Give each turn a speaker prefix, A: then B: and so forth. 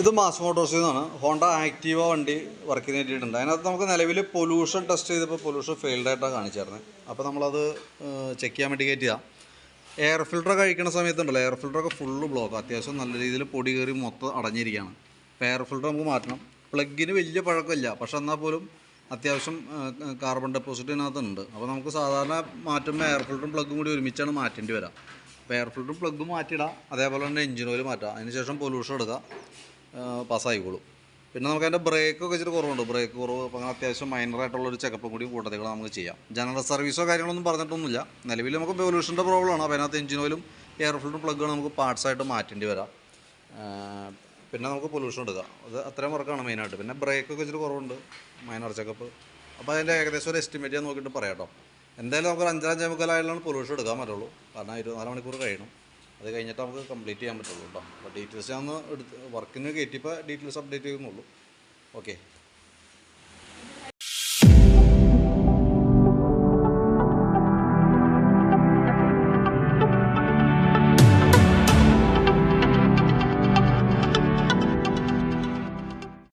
A: ഇത് മാസ് മോട്ടോഴ്സിൽ നിന്നാണ് Honda Activa വണ്ടി വർക്കിന് കിട്ടിയിട്ടുണ്ട് അതിനകത്ത് നമുക്ക് നിലവിൽ പൊല്യൂഷൻ ടെസ്റ്റ് ചെയ്തപ്പോൾ പൊല്യൂഷൻ ഫെയിൽഡ് ആയിട്ടാണ് കാണിച്ചായിരുന്നത് അപ്പോൾ നമ്മളത് ചെക്ക് ചെയ്യാൻ വേണ്ടി കയറ്റിയതാണ് എയർ ഫിൽട്ടർ കഴിക്കുന്ന സമയത്തുണ്ടല്ലോ എയർ ഫിൽട്ടറൊക്കെ ഫുള്ള് ബ്ലോക്ക് അത്യാവശ്യം നല്ല രീതിയിൽ പൊടി കയറി മൊത്തം അടഞ്ഞിരിക്കുകയാണ്. അപ്പോൾ എയർ ഫിൽട്ടർ നമുക്ക് മാറ്റണം. പ്ലഗിന് വലിയ പഴക്കമില്ല. പക്ഷെ എന്നാൽ പോലും അത്യാവശ്യം കാർബൺ ഡെപ്പോസിറ്റ് ഇതിനകത്തുണ്ട്. അപ്പോൾ നമുക്ക് സാധാരണ മാറ്റുമ്പോൾ എയർ ഫിൽട്ടറും പ്ലഗും കൂടി ഒരുമിച്ചാണ് മാറ്റേണ്ടി വരിക അപ്പോൾ എയർ ഫിൽട്ടറും പ്ലഗും മാറ്റിയിടാം. അതേപോലെ തന്നെ എഞ്ചിൻ ഓയിൽ മാറ്റാം. അതിനുശേഷം പൊല്യൂഷൻ എടുക്കുക പാസ്സായിക്കോളും. പിന്നെ നമുക്ക് അതിന്റെ ബ്രേക്കൊക്കെ ഇച്ചിരി കുറവുണ്ട്. ബ്രേക്ക് കുറവ് അപ്പോൾ അങ്ങനെ അത്യാവശ്യം മൈനറായിട്ടുള്ള ഒരു ചെക്കപ്പും കൂടി കൂട്ടത്തിൽ നമുക്ക് ചെയ്യാം. ജനറൽ സർവീസോ കാര്യങ്ങളൊന്നും പറഞ്ഞിട്ടൊന്നുമില്ല. നിലവിൽ നമുക്ക് പൊല്യൂഷന്റെ പ്രോബ്ലമാണ് അപ്പോൾ അതിനകത്ത് എഞ്ചിൻ ഓയിലും എയർ ഫിൽറ്ററും പ്ലഗുകളും നമുക്ക് പാർട്സായിട്ട് മാറ്റേണ്ടി വരാം. പിന്നെ നമുക്ക് പൊല്യൂഷൻ എടുക്കാം. അത് അത്രയും വർക്കാണ് മെയിനായിട്ട് പിന്നെ ബ്രേക്കൊക്കെ ഇച്ചിരി കുറവുണ്ട്. മൈനർ ചെക്കപ്പ് അപ്പോൾ അതിന്റെ ഏകദേശം ഒരു എസ്റ്റിമേറ്റ് ഞാൻ നോക്കിയിട്ട് പറയാം കേട്ടോ എന്തായാലും നമുക്ക് ഒരു അഞ്ചാം മുക്കാലായാലാണ് പൊല്യൂഷൻ എടുക്കാൻ പറ്റുള്ളൂ. കാരണം ഇരുപത്തിനാല് മണിക്കൂർ കഴിയണം. അത് കഴിഞ്ഞിട്ട് നമുക്ക് കംപ്ലീറ്റ് ചെയ്യാൻ പറ്റുള്ളൂ കേട്ടോ അപ്പോൾ ഡീറ്റെയിൽസ് ഞാൻ ഒന്ന് എടുത്ത് വർക്കിന് കയറ്റിയപ്പോൾ ഡീറ്റെയിൽസ് അപ്ഡേറ്റ് ചെയ്യുന്നുള്ളൂ ഓക്കെ